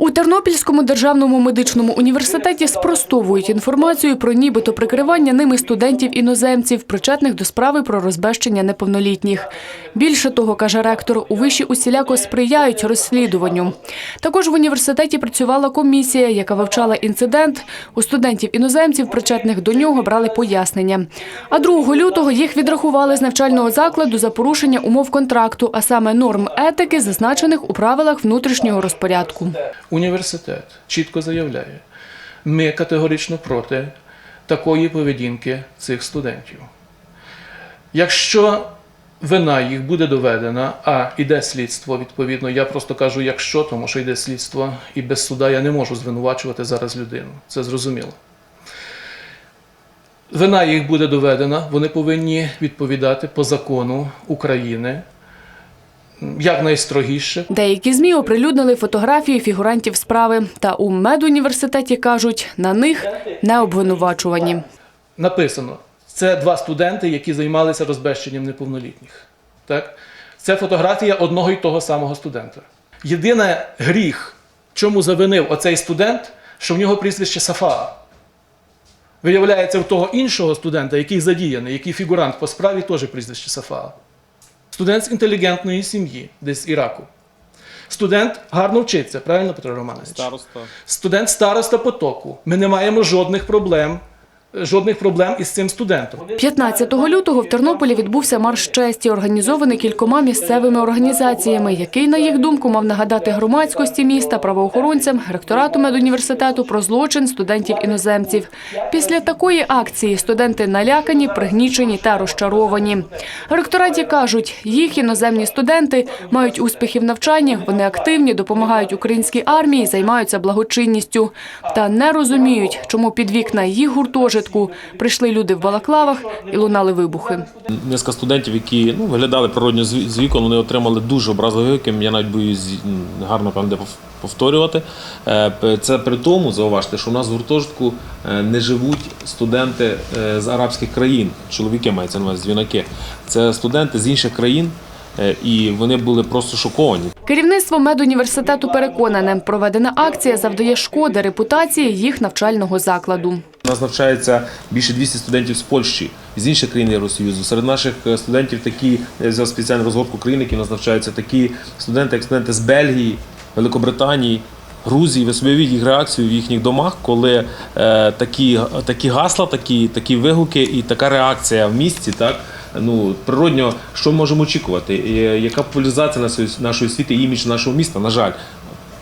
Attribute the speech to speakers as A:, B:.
A: У Тернопільському державному медичному університеті спростовують інформацію про нібито прикривання ними студентів-іноземців, причетних до справи про розбещення неповнолітніх. Більше того, каже ректор, у виші усіляко сприяють розслідуванню. Також в університеті працювала комісія, яка вивчала інцидент. У студентів-іноземців, причетних до нього, брали пояснення. А 2 лютого їх відрахували з навчального закладу за порушення умов контракту, а саме норм етики, зазначених у правилах внутрішнього розпорядку.
B: Університет чітко заявляє, ми категорично проти такої поведінки цих студентів. Якщо вина їх буде доведена, а йде слідство, відповідно, я просто кажу, якщо, тому що йде слідство, і без суда я не можу звинувачувати зараз людину. Це зрозуміло. Вина їх буде доведена, вони повинні відповідати по закону України якнайстрогіше,
A: Деякі ЗМІ оприлюднили фотографії фігурантів справи. Та у медуніверситеті кажуть, на них не обвинувачувані.
B: написано: це два студенти, які займалися розбещенням неповнолітніх. Так? Це фотографія одного і того самого студента. Єдиний гріх, чому завинив оцей студент, що в нього прізвище Сафаа. Виявляється, в того іншого студента, який задіяний, який фігурант по справі, теж прізвище Сафаа. Студент з інтелігентної сім'ї, десь з Іраку. Студент гарно вчиться, правильно, Петро Романович?
C: Староста.
B: Студент староста потоку. Ми не маємо жодних проблем, жодних проблем із цим студентом.
A: 15 лютого в Тернополі відбувся марш честі, організований кількома місцевими організаціями, який, на їх думку, мав нагадати громадськості міста, правоохоронцям, ректорату медуніверситету про злочин студентів-іноземців. Після такої акції студенти налякані, пригнічені та розчаровані. Ректораті кажуть, їх іноземні студенти мають успіхи в навчанні, вони активні, допомагають українській армії, займаються благочинністю. Та не розуміють, чому під вікна їх гуртожитку прийшли люди в балаклавах і лунали вибухи.
C: Низка студентів, які ну, виглядали природньо з вікон, вони отримали дуже образливі вики. Я навіть боюсь гарно певне пов- повторювати. Е, Це при тому, зауважте, що у нас в гуртожитку е, не живуть студенти е, з арабських країн. Чоловіки мається на увазі, дзвінаки. Це студенти з інших країн, і вони були просто шоковані.
A: Керівництво медуніверситету переконане, проведена акція завдає шкоди репутації їх навчального закладу.
C: У нас навчається більше 200 студентів з Польщі з інших країн Євросоюзу. Серед наших е, студентів такі я взяв спеціальну розгорку країн, які у нас навчаються, такі студенти, як студенти з Бельгії, Великобританії. Грузії, ви собі їх реакцію в їхніх домах, коли е, такі, такі гасла, такі, такі вигуки і така реакція в місті, так ну природньо, що можемо очікувати? І, е, яка популяризація нашої, нашої освіти, імідж нашого міста? На жаль,